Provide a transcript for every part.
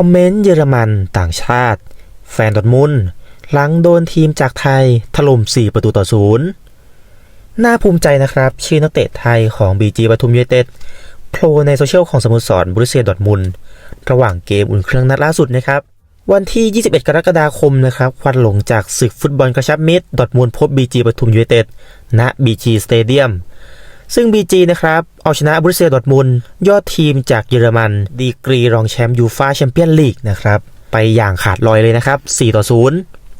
คอมเมนต์เยอรมันต่างชาติ แฟนดอทมุนหลังโดนทีมจากไทยถล่ม 4 ประตูต่อศูนย์น่าภูมิใจนะครับ ชื่อนักเตะไทยของ BG ปทุมยูไนเต็ดโผล่ในโซเชียลของสโมสรบรุเซียดอทมุนระหว่างเกมอุ่นเครื่องนัดล่าสุดนะครับ วันที่ 21 กรกฎาคมนะครับควันหลงจากศึกฟุตบอลกระชับมิตรดอทมุนด์พบ BG ปทุมยูไนเต็ดณ BG สเตเดียม ซึ่ง BG นะครับ เอาชนะบรุเซียดอทมุนยอดทีมจากเยอรมัน ดีกรีรองแชมป์ยูฟาแชมเปี้ยนลีกนะครับ ไปอย่างขาดลอยเลยนะครับ 4 ต่อ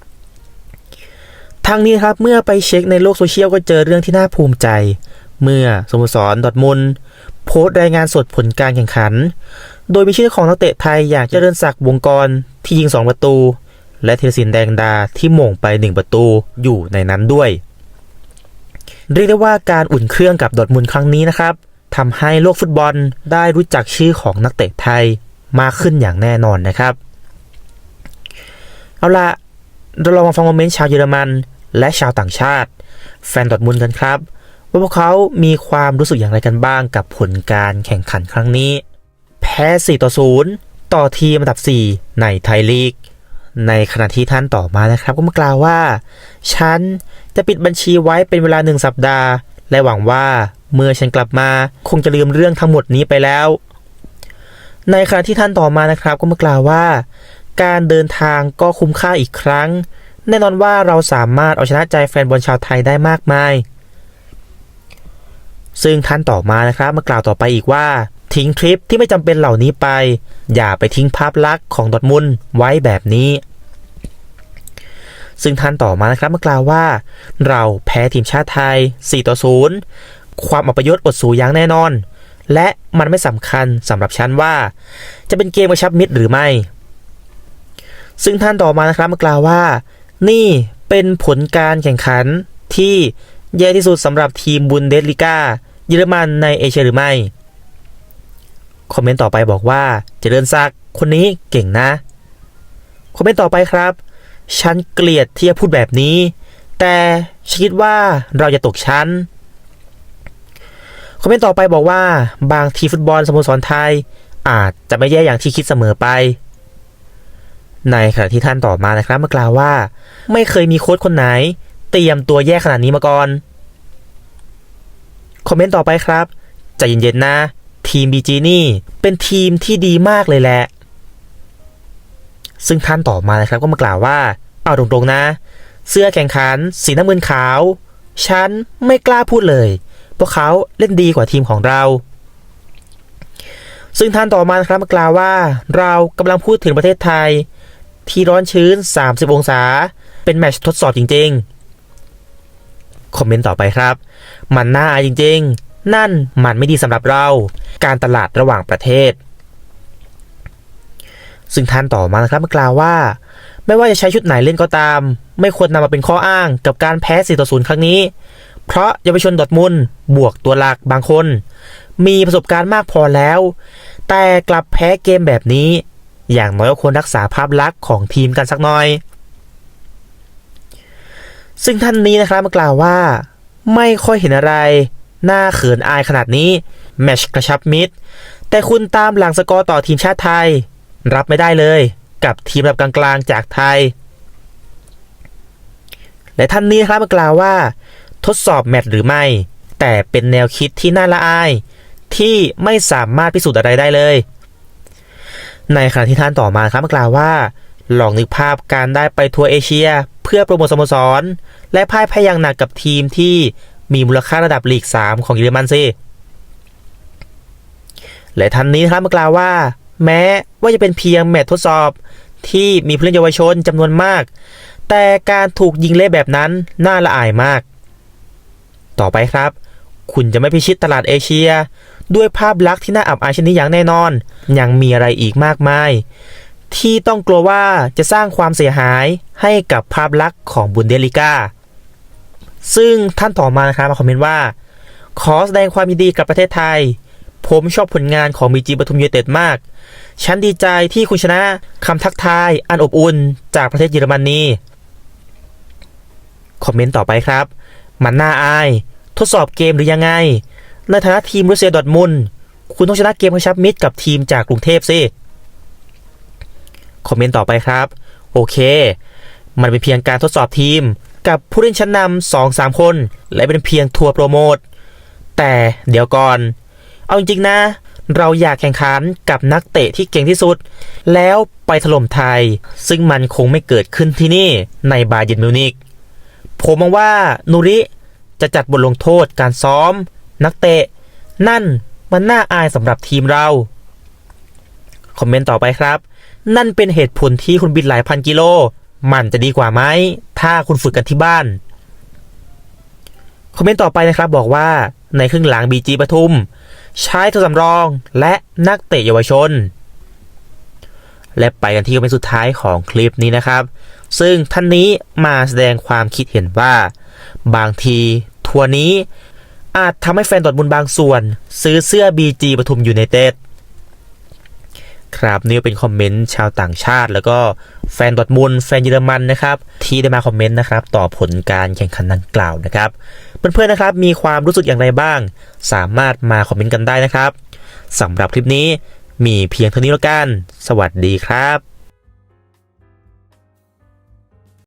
0 ทางนี้ครับเมื่อไปเช็คในโลกโซเชียลก็เจอเรื่องที่น่าภูมิใจ เมื่อสโมสรดอทมุนโพสต์รายงานสดผลการแข่งขัน โดยมีชื่อของนักเตะไทยอย่างเจริญศักดิ์วงกรที่ยิง 2 ประตู และเทศินแดงดาที่หม่งไป 1 ประตูอยู่ในนั้นด้วย เรียกได้ว่าการอุ่นเครื่องกับดอทมุนครั้งนี้นะครับทำให้โลกฟุตบอลได้รู้จักชื่อของนักเตะไทยมากขึ้นอย่างแน่นอนนะครับ เอาละเราลองมาฟังคอมเมนต์ชาวเยอรมัน และชาวต่างชาติ แฟนดอทมุนกันครับ ว่าพวกเขามีความรู้สึกอย่างไรกันบ้างกับผลการแข่งขันครั้งนี้ แพ้ 4 ต่อ 0 ต่อทีมอันดับ 4 ในไทยลีก ในขณะที่ท่านต่อมานะครับ ก็มากล่าวว่า ฉันจะปิดบัญชีไว้เป็นเวลาหนึ่งสัปดาห์ และหวังว่าเมื่อฉันกลับมาคงจะลืมเรื่องทั้งหมดนี้ไปแล้ว ในขณะที่ท่านต่อมานะครับ ก็มากล่าวว่า การเดินทางก็คุ้มค่าอีกครั้ง แน่นอนว่าเราสามารถเอาชนะใจแฟนบอลชาวไทยได้มากมาย ซึ่งท่านต่อมานะครับมากล่าวต่อไปอีกว่า ทิ้งทริปที่ไม่จำเป็นเหล่านี้ไป อย่าไปทิ้งภาพลักษณ์ของดอทมุนไว้แบบนี้ ซึ่งท่านต่อมานะครับมากล่าวว่า เราแพ้ทีมชาติไทย 4 ต่อ 0 ความอัปยศอดสูอย่างแน่นอน และมันไม่สำคัญสำหรับฉันว่า จะเป็นเกมกระชับมิตรหรือไม่ ซึ่งท่านต่อมานะครับมากล่าวว่า นี่เป็นผลการแข่งขันที่แย่ที่สุดสำหรับทีมบุนเดสลิก้าเยอรมันในเอเชียหรือไม่ คอมเมนต์ต่อไปบอกว่าเจริญศักดิ์คนนี้เก่งนะ คอมเมนต์ต่อไปครับ ฉันเกลียดที่จะพูดแบบนี้ แต่ฉันคิดว่าเราจะตกชั้น คอมเมนต์ต่อไปบอกว่า บางทีฟุตบอลสโมสรไทย อาจจะไม่แย่อย่างที่คิดเสมอไป ในขณะที่ท่านต่อมานะครับมากล่าวว่า ไม่เคยมีโค้ชคนไหน เตรียมตัวแย่ขนาดนี้มาก่อน คอมเมนต์ต่อไปครับใจเย็นๆนะ ทีมบีจีนี่เป็นทีมที่ดีมากเลยแหละ ซึ่งท่านต่อมานะครับก็มากล่าวว่า เอาตรงๆนะ เสื้อแข่งขัน สีน้ำเงินขาว ฉันไม่กล้าพูดเลย เพราะเขาเล่นดีกว่าทีมของเรา ซึ่งท่านต่อมานะครับมากล่าวว่า เรากำลังพูดถึงประเทศไทย ที่ร้อนชื้น 30 องศา เป็นแมตช์ทดสอบจริงๆ คอมเมนต์ต่อไปครับ มันน่าอายจริงๆ นั่นมันไม่ดีสำหรับเรา การตลาดระหว่างประเทศ ซึ่งท่านต่อมานะครับกล่าวว่า ไม่ว่าจะใช้ชุดไหนเล่นก็ตาม ไม่ควรนำมาเป็นข้ออ้างกับการแพ้4ต่อ0ครั้งนี้ เพราะเยาวชนดอร์ทมุนบวกตัวหลักบางคน มีประสบการณ์มากพอแล้ว แต่กลับแพ้เกมแบบนี้ อย่างน้อยก็ควรรักษาภาพลักษณ์ของทีมกันสักหน่อยซึ่งท่านนี้นะครับมากล่าวว่า ไม่ค่อยเห็นอะไร หน่าเขินอายขนาดนี้ แมชกระชับมิตร แต่คุณตามหลังสกอร์ต่อทีมชาติไทย รับไม่ได้เลยกับทีมระดับกลางๆจากไทย และท่านนี้ครับมากล่าวว่า ทดสอบแมตช์หรือไม่ แต่เป็นแนวคิดที่น่าละอาย ที่ไม่สามารถพิสูจน์อะไรได้เลย ในขณะที่ท่านต่อมาครับมากล่าวว่า ลองนึกภาพการได้ไปทัวร์เอเชีย เพื่อโปรโมทสโมสร และพ่ายแพ้อย่างหนักกับทีมที่ มีมูลค่าระดับลีก 3 ของเยอรมันสิและท่านนี้นะครับมากล่าวว่า แม้ว่าจะเป็นเพียงแมตช์ทดสอบที่มีผู้เล่นเยาวชนจำนวนมาก แต่การถูกยิงเละแบบนั้นน่าละอายมาก ต่อไปครับ คุณจะไม่พิชิตตลาดเอเชีย ด้วยภาพลักษณ์ที่น่าอับอายเช่นนี้อย่างแน่นอน ยังมีอะไรอีกมากมาย ที่ต้องกลัวว่าจะสร้างความเสียหายให้กับภาพลักษณ์ของบุนเดลิก้า ซึ่งท่านต่อมานะครับมาคอมเมนต์ว่า ขอแสดงความยินดีกับประเทศไทย ผมชอบผลงานของบีจีปทุมยูเต็ดมาก ฉันดีใจที่คุณชนะคำทักทาย อันอบอุ่นจากประเทศเยอรมนีคอมเมนต์ต่อไปครับ มันน่าอาย ทดสอบเกมหรือยังไง ในฐานะทีมรัสเซียดอทมุนคุณต้องชนะเกมกระชับมิตรกับทีมจากกรุงเทพสิคอมเมนต์ต่อไปครับ โอเค มันเป็นเพียงการทดสอบทีม กับผู้เล่นชั้นนำสองสามคน และเป็นเพียงทัวร์โปรโมท แต่เดี๋ยวก่อน เอาจริงๆนะ เราอยากแข่งขันกับนักเตะที่เก่งที่สุด แล้วไปถล่มไทย ซึ่งมันคงไม่เกิดขึ้นที่นี่ในบาเยิร์นมิวนิกผมมองว่านูริจะจัดบทลงโทษการซ้อม นักเตะ นั่นมันน่าอายสำหรับทีมเราคอมเมนต์ต่อไปครับ นั่นเป็นเหตุผลที่คุณบินหลายพันกิโล มันจะดีกว่าไหม ถ้าคุณฝึกกันที่บ้าน คอมเมนต์ต่อไปนะครับบอกว่าในครึ่งหลังบีจีปทุม ใช้ตัวสำรองและนักเตะเยาวชน และไปกันที่คอมเมนต์สุดท้ายของคลิปนี้นะครับ ซึ่งท่านนี้มาแสดงความคิดเห็นว่า บางทีทัวร์นี้อาจทำให้แฟนดอร์ทมุนด์บางส่วน ซื้อเสื้อ BG ปทุมยูไนเต็ดครับนี่เป็นคอมเมนต์ชาวต่างชาติแล้วก็ แฟนดอทมุนแฟนเยอรมันนะครับที่ได้มาคอมเมนต์นะครับต่อผลการแข่งขันดังกล่าวนะครับเพื่อนๆนะครับมีความรู้สึกอย่างไรบ้าง สามารถมาคอมเมนต์กันได้นะครับสำหรับคลิปนี้มีเพียงเท่านี้แล้วกัน สวัสดีครับ